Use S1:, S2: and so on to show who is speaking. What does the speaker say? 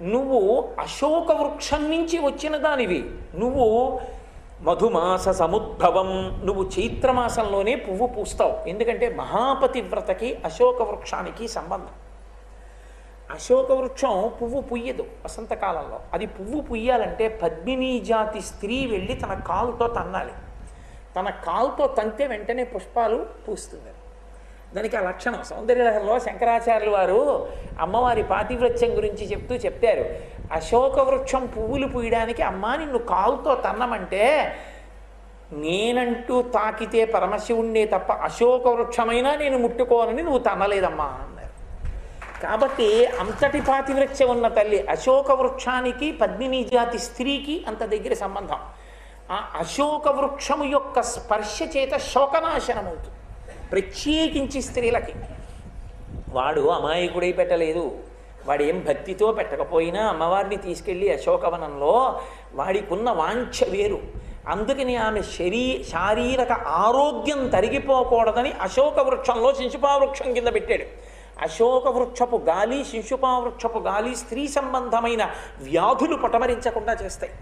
S1: నువ్వు అశోక వృక్షం నుంచి వచ్చిన దానివి. నువ్వు మధుమాస సముద్భవం నువ్వు చైత్రమాసంలోనే పువ్వు పూస్తావు. ఎందుకంటే మహాపతివ్రతకి అశోక వృక్షానికి సంబంధం. అశోక వృక్షం పువ్వు పుయ్యదు వసంతకాలంలో. అది పువ్వు పుయ్యాలంటే పద్మినీ జాతి స్త్రీ వెళ్ళి తన కాలుతో తన్నాలి. తన కాలుతో తంతే వెంటనే పుష్పాలు పూస్తుంది. దానికి ఆ లక్షణం. సౌందర్యలహరిలో శంకరాచార్యులు వారు అమ్మవారి పాతివ్రత్యం గురించి చెప్తూ చెప్తారు అశోక వృక్షం పువ్వులు పూయడానికి అమ్మా నిన్ను కాలుతో తన్నమంటే నేనంటూ తాకితే పరమశివుణ్ణే తప్ప అశోక వృక్షమైనా నేను ముట్టుకోనని నువ్వు తన్నలేదమ్మా అన్నారు. కాబట్టి అంతటి పాతివృక్షం ఉన్న తల్లి అశోక వృక్షానికి పద్మిని జాతి స్త్రీకి అంత దగ్గర సంబంధం. ఆ అశోక వృక్షము యొక్క స్పర్శ చేత శోకనాశనం అవుతుంది ప్రత్యేకించి స్త్రీలకి. వాడు అమాయకుడై పెట్టలేదు. వాడు ఏం భక్తితో పెట్టకపోయినా అమ్మవారిని తీసుకెళ్ళి అశోకవనంలో వాడికున్న వాంఛ వేరు. అందుకని ఆమె శరీ శారీరక ఆరోగ్యం తరిగిపోకూడదని అశోక వృక్షంలో శిశుపా వృక్షం కింద పెట్టాడు. అశోక వృక్షపు గాలి శిశుపా వృక్షపు గాలి స్త్రీ సంబంధమైన వ్యాధులు పటమరించకుండా చేస్తాయి.